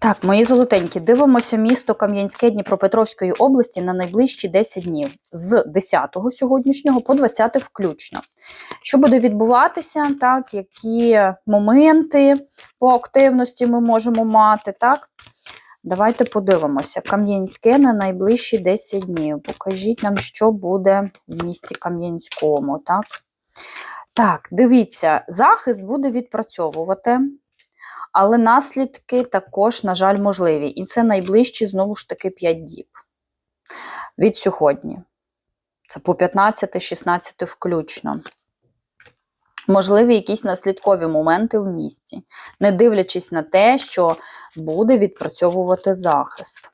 Так, мої золотенькі, дивимося місто Кам'янське Дніпропетровської області на найближчі 10 днів з 10 сьогоднішнього по 20 включно. Що буде відбуватися, так, які моменти по активності ми можемо мати, так? Давайте подивимося. Кам'янське на найближчі 10 днів. Покажіть нам, що буде в місті Кам'янському, так? Так, дивіться, захист буде відпрацьовувати. Але наслідки також, на жаль, можливі. І це найближчі, знову ж таки, 5 діб від сьогодні. Це по 15-16 включно. Можливі якісь наслідкові моменти в місті, не дивлячись на те, що буде відпрацьовувати захист.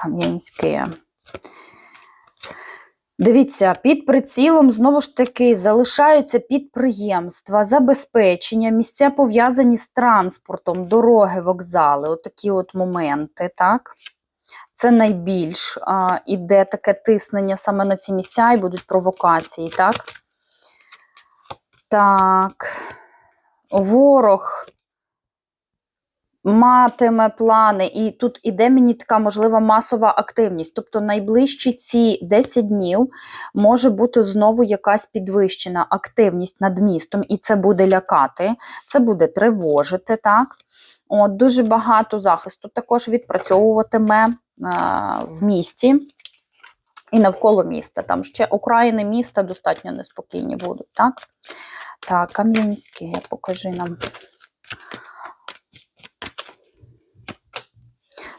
Кам'янське. Дивіться, під прицілом знову ж таки залишаються підприємства, забезпечення, місця пов'язані з транспортом, дороги, вокзали, отакі от моменти, так? Це найбільш а, іде таке тиснення саме на ці місця і будуть провокації, так? Так, ворог матиме плани, і тут іде мені така можлива масова активність. Тобто найближчі ці 10 днів може бути знову якась підвищена активність над містом, і це буде лякати, це буде тривожити. так? От, Дуже багато захисту також відпрацьовуватиме е, в місті. І навколо міста. Там ще окраїни міста достатньо неспокійні будуть, так? Так, Кам'янське, покажи нам.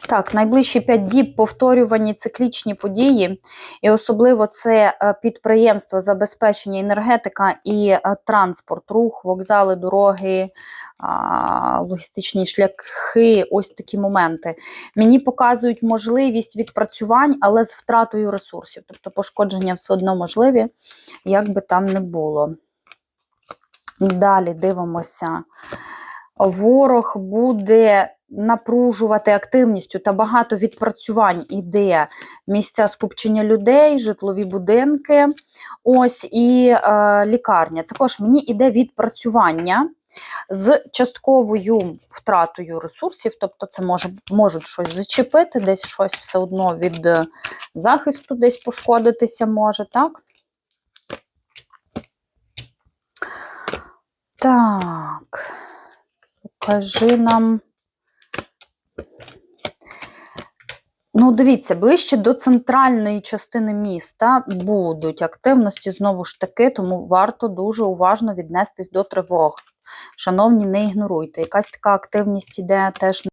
Так, найближчі 5 діб повторювані циклічні події, і особливо це е, підприємство, забезпечення, енергетика і е, транспорт, рух, вокзали, дороги, логістичні шляхи, ось такі моменти. Мені показують можливість відпрацювань, але з втратою ресурсів. Тобто пошкодження все одно можливі, як би там не було. Далі дивимося. Ворог буде напружувати активністю та багато відпрацювань іде місця скупчення людей, житлові будинки, ось і е, лікарня. Також мені іде відпрацювання з частковою втратою ресурсів, тобто це може, можуть щось зачепити, десь щось все одно від захисту, десь пошкодитися може, так? Так, покажи нам. Ну, дивіться, ближче до центральної частини міста будуть активності знову ж таки, тому варто дуже уважно віднестись до тривог. Шановні, не ігноруйте. Якась така активність іде теж